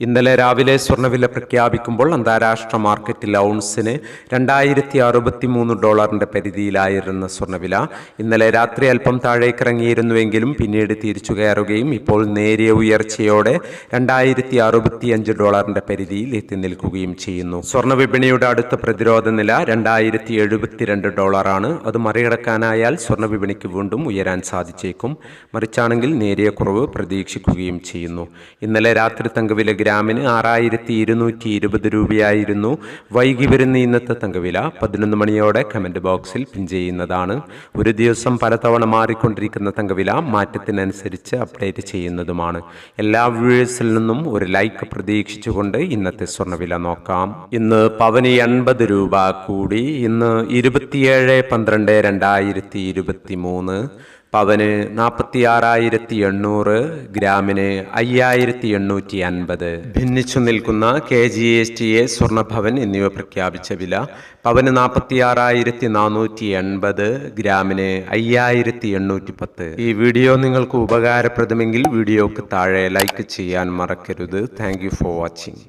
ഇന്നലെ രാവിലെ സ്വർണവില പ്രഖ്യാപിക്കുമ്പോൾ അന്താരാഷ്ട്ര മാർക്കറ്റിൽ ഔൺസിന് രണ്ടായിരത്തി അറുപത്തി മൂന്ന് ഡോളറിന്റെ പരിധിയിലായിരുന്ന സ്വർണവില ഇന്നലെ രാത്രി അല്പം താഴേക്കിറങ്ങിയിരുന്നുവെങ്കിലും പിന്നീട് തിരിച്ചു കയറുകയും ഇപ്പോൾ നേരിയ ഉയർച്ചയോടെ രണ്ടായിരത്തി അറുപത്തിയഞ്ച് ഡോളറിന്റെ പരിധിയിൽ എത്തി നിൽക്കുകയും ചെയ്യുന്നു. സ്വർണ വിപണിയുടെ അടുത്ത പ്രതിരോധ നില രണ്ടായിരത്തി എഴുപത്തിരണ്ട് ഡോളറാണ്. അത് മറികടക്കാനായാൽ സ്വർണ വിപണിക്ക് വീണ്ടും ഉയരാൻ സാധിച്ചേക്കും. മറിച്ചാണെങ്കിൽ നേരിയ കുറവ് പ്രതീക്ഷിക്കുകയും ചെയ്യുന്നു. ഇന്നലെ രാത്രി തങ്കവില ഗ്രാമിന് ആറായിരത്തി ഇരുന്നൂറ്റി ഇരുപത് രൂപയായിരുന്നു വൈകി വരുന്ന ഇന്നത്തെ തങ്കവില. പതിനൊന്ന് മണിയോടെ കമന്റ് ബോക്സിൽ പിൻ ചെയ്യുന്നതാണ്. ഒരു ദിവസം പലതവണ മാറിക്കൊണ്ടിരിക്കുന്ന തങ്കവില മാറ്റത്തിനനുസരിച്ച് അപ്ഡേറ്റ് ചെയ്യുന്നതുമാണ്. എല്ലാ വ്യൂവേഴ്സിൽ നിന്നും ഒരു ലൈക്ക് പ്രതീക്ഷിച്ചുകൊണ്ട് ഇന്നത്തെ സ്വർണവില നോക്കാം. ഇന്ന് പവന് എൺപത് രൂപ കൂടി. ഇന്ന് ഇരുപത്തിയേഴ് പന്ത്രണ്ട് രണ്ടായിരത്തി ഇരുപത്തി മൂന്ന് പവന് നാൽപ്പത്തി ആറായിരത്തി എണ്ണൂറ് ഗ്രാമിന് അയ്യായിരത്തി എണ്ണൂറ്റി അൻപത് ഭിന്നിച്ചു നിൽക്കുന്ന K G S T A Swarnabhavan എന്നിവ പ്രഖ്യാപിച്ച വില പവന് നാൽപ്പത്തി ആറായിരത്തി നാനൂറ്റി എൺപത് ഗ്രാമിന് അയ്യായിരത്തി എണ്ണൂറ്റി പത്ത് ഈ വീഡിയോ നിങ്ങൾക്ക് ഉപകാരപ്രദമെങ്കിൽ വീഡിയോക്ക് താഴെ ലൈക്ക് ചെയ്യാൻ മറക്കരുത്. Thank for watching.